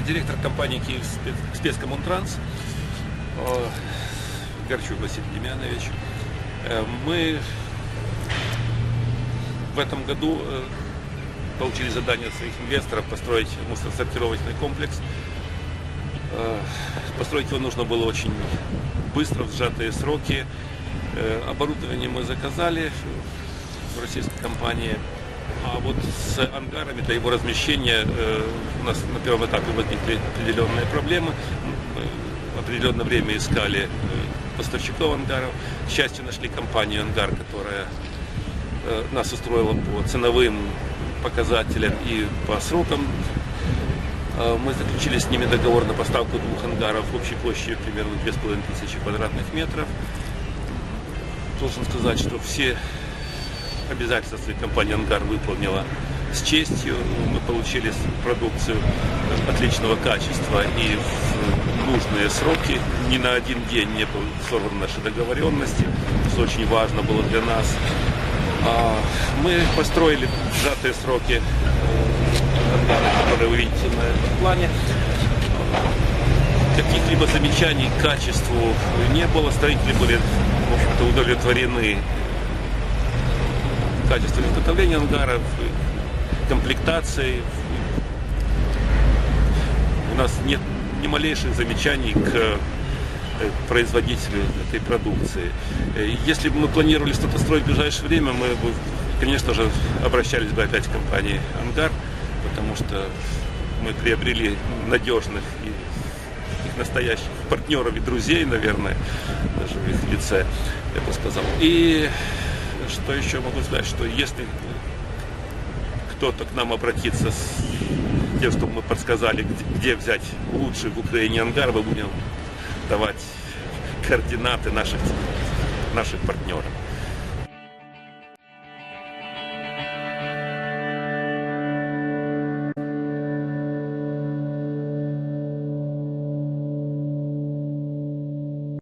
директор компании «Киев Спецкоммунтранс» э, Горчук Василий Демьянович. Э, Мы в этом году э, получили задание от своих инвесторов построить мусоросортировочный комплекс. Построить его нужно было очень быстро, в сжатые сроки. Оборудование мы заказали в российской компании. А вот с ангарами для его размещения э, у нас на первом этапе возникли определенные проблемы. Мы определенное время искали э, поставщиков ангаров. К счастью, нашли компанию «Ангар», которая э, нас устроила по ценовым показателям и по срокам. Мы заключили с ними договор на поставку двух ангаров общей площадью примерно 2500 квадратных метров. Должен сказать, что все обязательства своей компании «Ангар» выполнила с честью. Мы получили продукцию отличного качества и в нужные сроки. Ни на один день не были сорваны наши договоренности, что очень важно было для нас. А, Мы построили сжатые сроки э, которые вы видите на этом плане. Каких-либо замечаний к качеству не было. Строители были, в общем-то, удовлетворены качеством изготовления ангаров, комплектацией. У нас нет ни малейших замечаний к э, производителю этой продукции. Э, Если бы мы планировали что-то строить в ближайшее время, мы бы, конечно же, обращались бы опять к компании «Ангар», потому что мы приобрели надежных и их настоящих партнеров и друзей, наверное, даже в их лице, я бы сказал. И что еще могу сказать, что если кто-то к нам обратится с тем, чтобы мы подсказали, где, взять лучший в Украине ангар, мы будем давать координаты наших, наших партнеров.